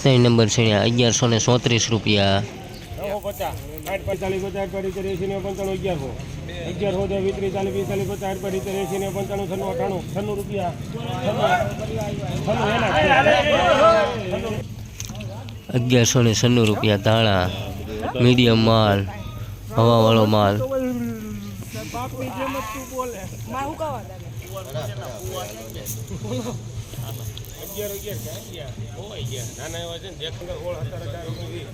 ત્રણ નંબર છે અગિયારસો ને સોત્રીસ રૂપિયા. અગિયારસો. ને પંચાણું છન્નું અઠાણું રૂપિયા. અગિયારસો ને છન્નું રૂપિયા ધાણા મીડિયમ માલ હવાવાળો માલ. અગિયાર અગિયાર ક્યાં ગયા ખોવાઈ ગયા નાના એવા છે ને દેખંગર ઓળ હતા ઓગણીસ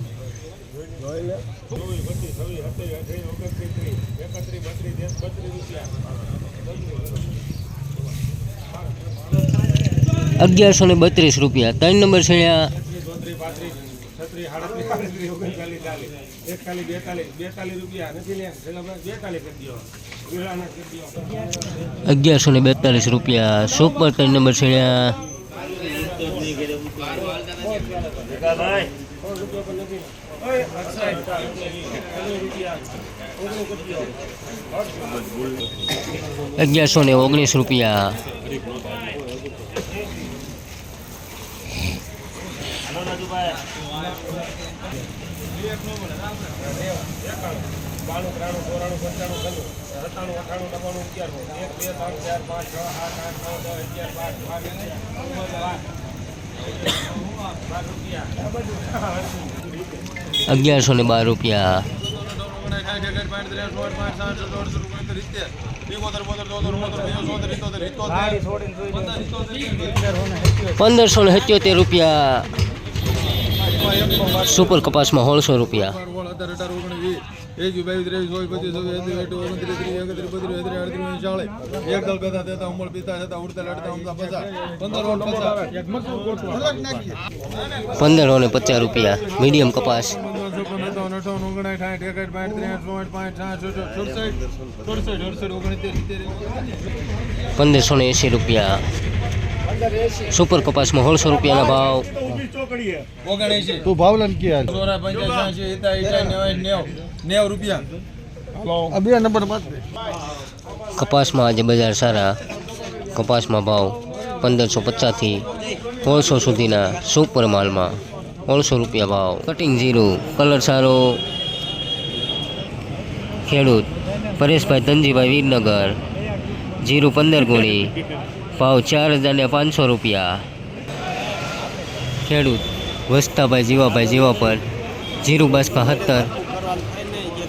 ચોવીસ પચીસ છવ્વીસ સત્યાવીસ અઠાવીસ ઓગણત્રીસ ત્રીસ એકત્રીસ બત્રીસ તેર? બત્રીસ રૂપિયા અગિયારસો ને બત્રીસ રૂપિયા. ત્રણ નંબર છે ત્રીસ ચોત્રીસ પાંત્રીસ છત્રીસ સાડત્રીસ આડત્રીસ ચાલીસ એકતાલીસ બેતાલીસ બેતાલીસ રૂપિયા. નથી લે બેતાલીસ કરી દો અગિયારસો ને બેતાલીસ રૂપિયા સુપર ત્રણ નંબર છે અગિયારસો ને ઓગણીસ રૂપિયા બાણું ત્રાણું ચોરાણું પંચાણું છન્નું સત્તાણું અઠાણું નવ્વાણું અગિયારસો એક બે ત્રણ ચાર પાંચ છ આઠ આઠ નવ દસ અગિયાર બાર બાર બાર રૂપિયા અગિયારસો ને બાર રૂપિયા પંદરસો ને સત્યોતેર રૂપિયા સુપર કપાસમાં સોળસો રૂપિયા પંદરસો ને પચાસ રૂપિયા મીડિયમ કપાસ પંદરસો ને એંસી રૂપિયા સુપર કપાસમાં સોળસો રૂપિયાના ભાવ તું ભાવલન કે નેવ રૂપિયા. બે નંબર કપાસમાં આજે બજાર સારા. કપાસમાં ભાવ પંદરસો પચાસથી સોળસો સુધીના સુપર માલમાં સોળસો રૂપિયા ભાવ. કટિંગ જીરું કલર સારો. ખેડૂત પરેશભાઈ ધનજીભાઈ વીરનગર. જીરું પંદર ગોળી. ભાવ ચાર હજાર ને પાંચસો રૂપિયા. ખેડૂત વસ્તાભાઈ જીવાભાઈ જીવા પર જીરું બાસકા સત્તર.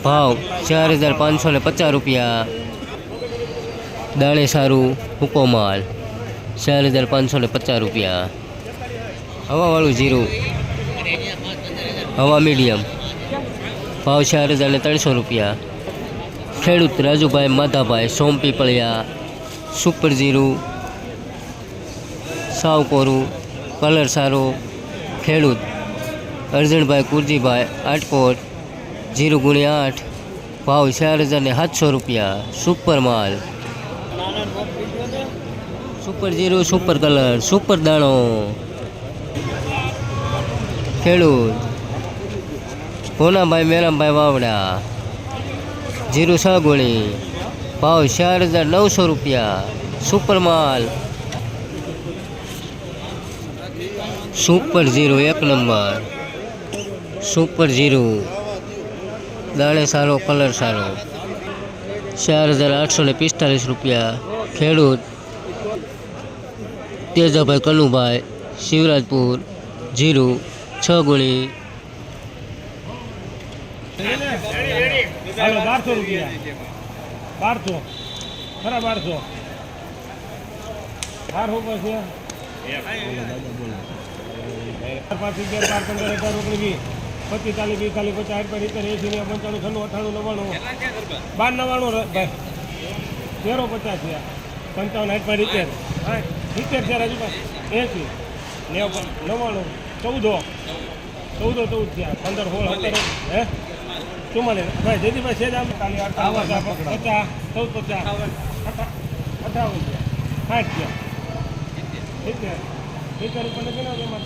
ભાવ ચાર હજાર પાંચસો ને પચાસ રૂપિયા. દાણે સારું હુકો માલ ચાર હજાર પાંચસો ને પચાસ રૂપિયા. હવાવાળું જીરું. હવા મીડિયમ. ભાવ ચાર હજાર ને ત્રણસો રૂપિયા. ખેડૂત રાજુભાઈ માધાભાઈ સોમપીપળિયા. સુપર જીરું. સાવ કોરું કલર સારો. ખેડૂત અર્જણભાઈ કુરજીભાઈ આટકોટ. જીરો ગુણ્યા આઠ, ભાવ ચાર હજાર ને સાતસો રૂપિયા સુપર માલ. સુપર જીરો સુપર કલર સુપર દાણો. ખેડૂત, ભોનાભાઈ, મેરામભાઈ વાવડા. જીરો છ ગુણી ભાવ ચાર હજાર નવસો રૂપિયા સુપર માલ. સુપર જીરો એક નંબર. સુપર જીરો. દાણે સારો, કલર સારો. ચાર હજાર આઠસો ને પિસ્તાલીસ રૂપિયા. ખેડૂત તેજાભાઈ કનુભાઈ, શિવરાજપુર, જીરું, છ ગુણી બારસો રૂપિયા. બારસો. ખરા બારસો. બાર ઉપર છે પાંચ અગિયાર બાર પંદર ઓગણીસ વીસ પચીસ ચાલીસ પિસ્તાલીસ પચાસ આઠ પર એસી ને પંચાણું છન્નું અઠાણું નવ્વાણું. બાર નવ્વાણું ભાઈ તેરો પચાસ થયા. પંચાવન આઠ પર ઇતેર હા સિત્તેર હજુ રાજુ એસી નેવ નવ્વાણું ચૌદો. ચૌદો ચૌદ થયા. પંદર સોળ સત્તર હે? ચુમ્માલીસ. ભાઈ જેથી છે જ આમ. અઠાવન પચાસ ચૌદ પચાસ. અઠા- અઠાવન થયા. સાઠ થયા. સિત્તેર. સિત્તેર. ઉપર નથી ને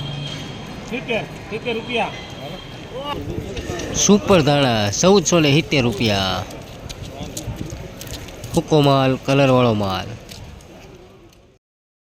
સિત્તેર. સિત્તેર રૂપિયા. સુપર ધાણા ચૌદસો ને સિત્તેર રૂપિયા. સૂકો માલ કલરવાળો માલ.